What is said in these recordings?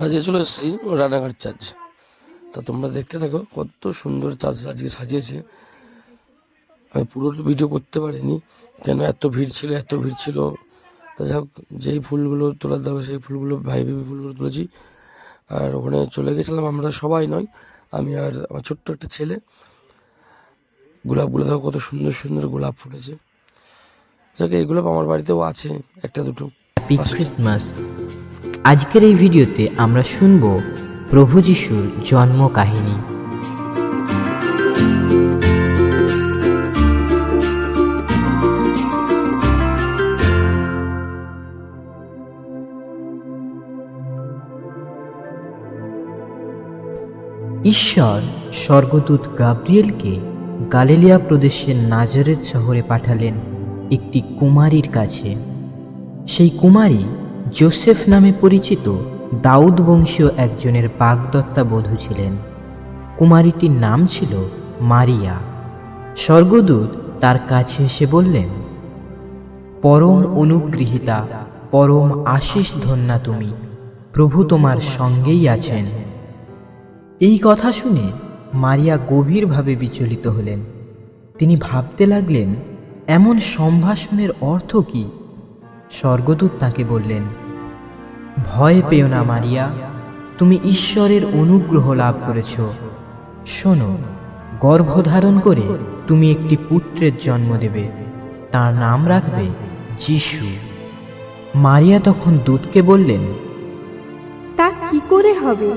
আজকে চলে এসেছি রানাঘাট চার্চ। তা তোমরা দেখতে থাকো, কত সুন্দর চার্চ আজকে সাজিয়েছে। আমি পুরো ভিডিও করতে পারিনি, কেন এত ভিড় ছিল, এত ভিড় ছিল। তা যাই হোক, যেই ফুলগুলো তোলার দেওয়া সেই ফুলগুলো, ভাই ভেবে ফুলগুলো তুলেছি। আর ওখানে চলে গেছিলাম আমরা সবাই নয়, আমি আর আমার ছোট্ট একটা ছেলে। গোলাপগুলো দেখো কত সুন্দর সুন্দর গোলাপ ফুটেছে। যাকে এই গোলাপ আমার বাড়িতেও আছে, একটা দুটো। ক্রিসমাস আজকের এই ভিডিওতে আমরা শুনব প্রভু যিশুর জন্ম কাহিনী। ঈশ্বর স্বর্গদূত গাব্রিয়েলকে গালিলিয়া প্রদেশের নাজারেত শহরে পাঠালেন একটি কুমারীর কাছে। সেই কুমারী জোসেফ নামে পরিচিত দাউদ বংশীয় একজনের বাগদত্তা বধূ ছিলেন। কুমারীটির নাম ছিল মারিয়া। স্বর্গদূত তার কাছে এসে বললেন, পরম অনুগৃহীতা, পরম আশিস ধন্যা তুমি। প্রভু তোমার সঙ্গেই আছেন। এই কথা শুনে মারিয়া গভীরভাবে বিচলিত হলেন। তিনি ভাবতে লাগলেন, এমন সম্ভাষণের অর্থ কি? স্বর্গদূত তাকে বললেন ভয় পেও না মারিয়া তুমি ঈশ্বরের অনুগ্রহ লাভ করেছ। শোনো গর্ভধারণ করে তুমি একটি পুত্রের জন্ম দেবে তার নাম রাখবে যিশু। মারিয়া তখন দূতকে বললেন তা কি করে হবে?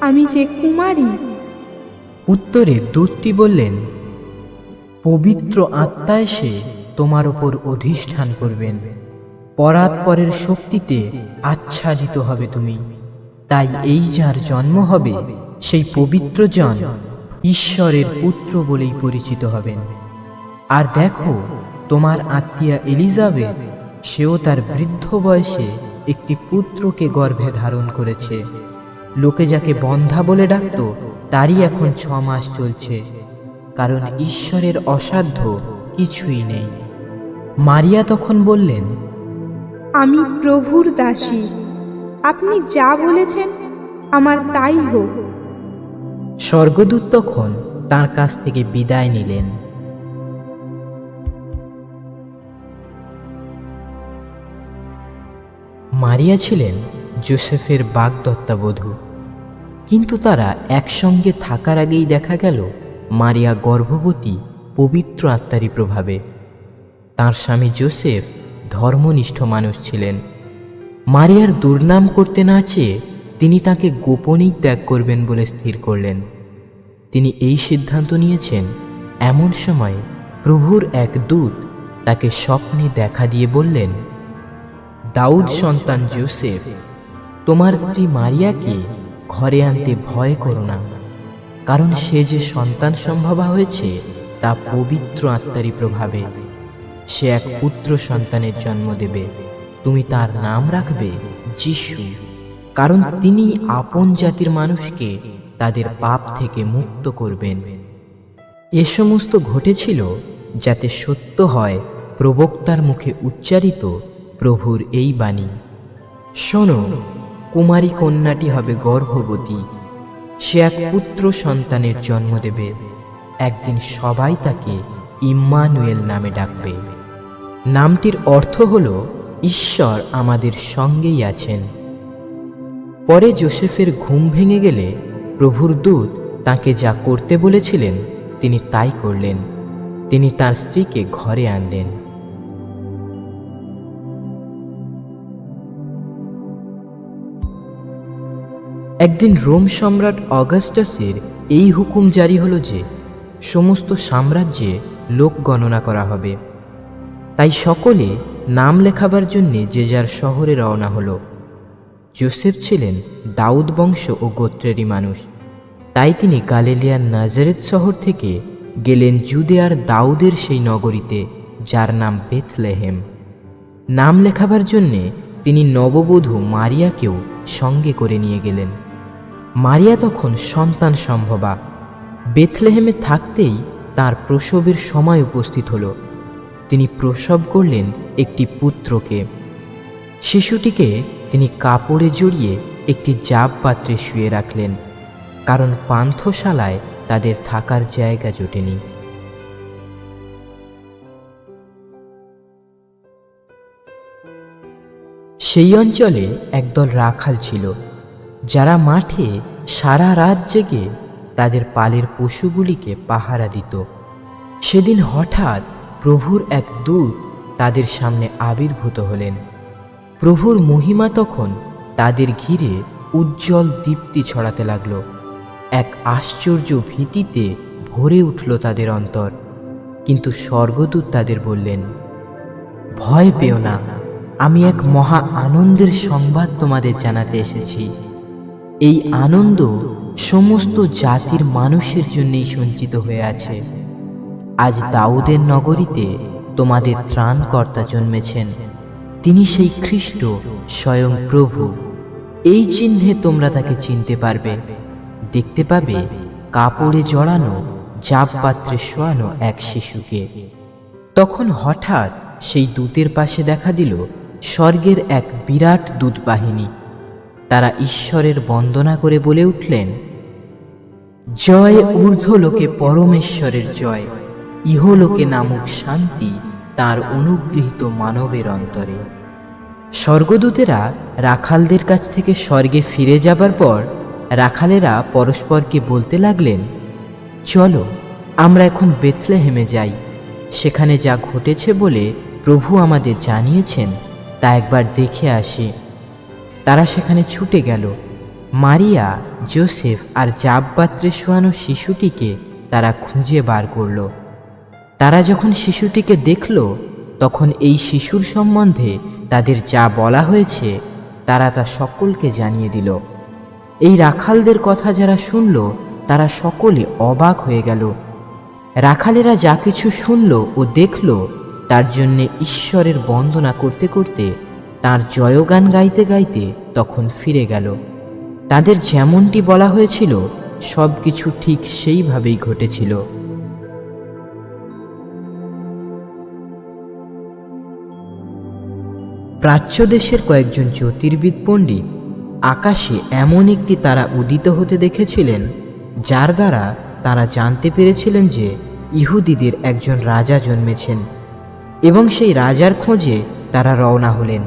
আমি যে কুমারী। উত্তরে দূতটি বললেন পবিত্র আত্মায় সে তোমার ওপর অধিষ্ঠান করবেন। পরাৎপরের শক্তিতে আচ্ছাদিত হবে তুমি। তাই এই যার জন্ম হবে, সেই পবিত্র জন ঈশ্বরের পুত্র বলেই পরিচিত হবেন। আর দেখো, তোমার আত্মীয়া এলিজাবেথ, সেও তার বৃদ্ধ বয়সে একটি পুত্রকে গর্ভে ধারণ করেছে। লোকে যাকে বন্ধা বলে ডাকত, তারই এখন ছ মাস চলছে, কারণ ঈশ্বরের অসাধ্য কিছুই নেই। মারিয়া তখন বললেন আমি প্রভুর দাসী। আপনি যা বলেছেন, আমার তাই হোক। স্বর্গদূত তখন তার কাছ থেকে বিদায় নিলেন। মারিয়া ছিলেন জোসেফের বাগদত্তাবধূ। কিন্তু তারা একসঙ্গে থাকার আগেই দেখা গেল, মারিয়া গর্ভবতী পবিত্র আত্মারই প্রভাবে। তার স্বামী জোসেফ ধর্মনিষ্ঠ মানুষ ছিলেন। মারিয়ার দুর্নাম করতে না চেয়ে তিনি তাকে গোপনেই ত্যাগ করবেন বলে স্থির করলেন। তিনি এই সিদ্ধান্ত নিয়েছেন এমন সময় প্রভুর এক দূত তাকে স্বপ্নে দেখা দিয়ে বললেন দাউদ সন্তান জোসেফ তোমার স্ত্রী মারিয়াকে ঘরে আনতে ভয় করো না। কারণ সে যে সন্তান সম্ভবা হয়েছে তা পবিত্র আত্মারই প্রভাবে। সে এক পুত্র সন্তানের জন্ম দেবে। তুমি তার নাম রাখবে যিশু। কারণ তিনি আপন জাতির মানুষকে তাদের পাপ থেকে মুক্ত করবেন। এ সমস্ত ঘটেছিল যাতে সত্য হয় প্রবক্তার মুখে উচ্চারিত প্রভুর এই বাণী। শোনো, কুমারী কন্যাটি হবে গর্ভবতী। সে এক পুত্র সন্তানের জন্ম দেবে। একদিন সবাই তাকে ইম্মানুয়েল নামে ডাকবে। নামটির অর্থ হল, ঈশ্বর আমাদের সঙ্গেই আছেন। পরে জোসেফের ঘুম ভেঙে গেলে প্রভুর দূত তাকে যা করতে বলেছিলেন, তিনি তাই করলেন। তিনি তার স্ত্রীকে ঘরে আনলেন। একদিন রোম সম্রাট অগাস্টাসের এই হুকুম জারি হলো যে, সমস্ত সাম্রাজ্যে লোক গণনা করা হবে। তাই সকলে নাম লেখাবার জন্যে যে যার শহরে রওনা হলো। জোসেফ ছিলেন দাউদ বংশ ও গোত্রেরই মানুষ। তাই তিনি গালিলিয়ার নাজারেত শহর থেকে গেলেন জুদেয়ার দাউদের সেই নগরীতে, যার নাম বেথলেহেম। নাম লেখাবার জন্যে তিনি নববধূ মারিয়াকেও সঙ্গে করে নিয়ে গেলেন। মারিয়া তখন সন্তান সম্ভবা। বেথলেহেমে থাকতেই তার প্রসবের সময় উপস্থিত হলো। তিনি প্রসব করলেন একটি পুত্রকে। শিশুটিকে তিনি কাপড়ে জড়িয়ে একটি জাব পাত্রে শুয়ে রাখলেন, কারণ পান্থশালায় তাদের থাকার জায়গা জোটেনি। সেই অঞ্চলে একদল রাখাল ছিল, যারা মাঠে সারা রাত জেগে তাদের পালের পশুগুলিকে পাহারা দিত। সেদিন হঠাৎ প্রভুর এক দূত তাদের সামনে আবির্ভূত হলেন। প্রভুর মহিমা তখন তাদের ঘিরে উজ্জ্বল দীপ্তি ছড়াতে লাগল। এক আশ্চর্য ভীতিতে ভরে উঠল তাদের অন্তর। কিন্তু স্বর্গদূত তাদের বললেন, ভয় পেও না, আমি এক মহা আনন্দের সংবাদ তোমাদের জানাতে এসেছি। এই আনন্দ সমস্ত জাতির মানুষের জন্যই সঞ্চিত হয়ে আছে। আজ দাউদের নগরীতে তোমাদের ত্রাণকর্তা জন্মেছেন। তিনি সেই খ্রিস্ট, স্বয়ং প্রভু। এই চিহ্নে তোমরা তাকে চিনতে পারবে। দেখতে পাবে, কাপড়ে জড়ানো, জাপ পাত্রে শোয়ানো এক শিশুকে। তখন হঠাৎ সেই দূতের পাশে দেখা দিল স্বর্গের এক বিরাট দূত বাহিনী তারা ঈশ্বরের বন্দনা করে বলে উঠলেন, জয় ঊর্ধ্ব লোকে পরমেশ্বরের জয়। ইহলোকে নামক শান্তি তার অনুগৃহীত মানবের অন্তরে। স্বর্গদূতেরা রাখালদের কাছ থেকে স্বর্গে ফিরে যাবার পর রাখালেরা পরস্পরকে বলতে লাগলেন, চলো, আমরা এখন বেথলেহেমে যাই। সেখানে যা ঘটেছে বলে প্রভু আমাদের জানিয়েছেন, তা একবার দেখে আসি। তারা সেখানে ছুটে গেল। মারিয়া, জোসেফ আর জাবপাত্রে শোয়ানো শিশুটিকে তারা খুঁজে বার করল। তারা যখন শিশুটিকে দেখল, তখন এই শিশুর সম্বন্ধে তাদের যা বলা হয়েছে, তারা তা সকলকে জানিয়ে দিল। এই রাখালদের কথা যারা শুনল, তারা সকলে অবাক হয়ে গেল। রাখালেরা যা কিছু শুনল ও দেখল, তার জন্যে ঈশ্বরের বন্দনা করতে করতে তার জয়গান গাইতে গাইতে তখন ফিরে গেল। তাদের যেমনটি বলা হয়েছিল সব কিছু ঠিক সেইভাবেই ঘটেছিল। প্রাচ্য দেশের কয়েকজন জ্যোতির্বিদ পণ্ডিত আকাশে এমন একটি তারা উদিত হতে দেখেছিলেন, যার দ্বারা তারা জানতে পেরেছিলেন যে ইহুদিদের একজন রাজা জন্মেছেন এবং সেই রাজার খোঁজে তারা রওনা হলেন।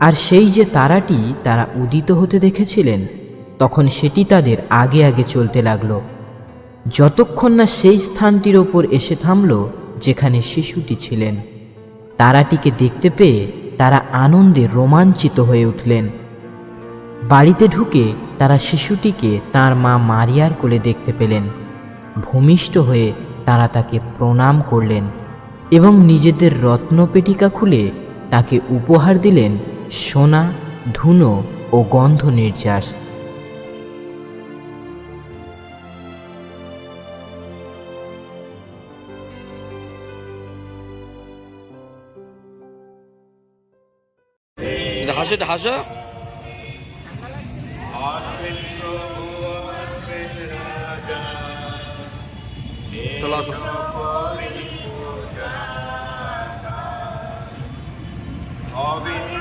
আর সেই যে তারাটি তারা উদিত হতে দেখেছিলেন, তখন সেটি তাদের আগে আগে চলতে লাগল। যতক্ষণ না সেই স্থানটির ওপর এসে থামল, যেখানে শিশুটি ছিলেন, তারাটিকে দেখতে পেয়ে তারা আনন্দে রোমাঞ্চিত হয়ে উঠলেন। বাড়িতে ঢুকে তারা শিশুটিকে তার মা মারিয়ার কোলে দেখতে পেলেন। ভূমিষ্ঠ হয়ে তারা তাকে প্রণাম করলেন এবং নিজেদের রত্নপেটিকা খুলে তাকে উপহার দিলেন সোনা, ধুনো ও গন্ধ নির্যাস। এটা হাসো এটা হাসো চলো আসো অবিপ্রভুর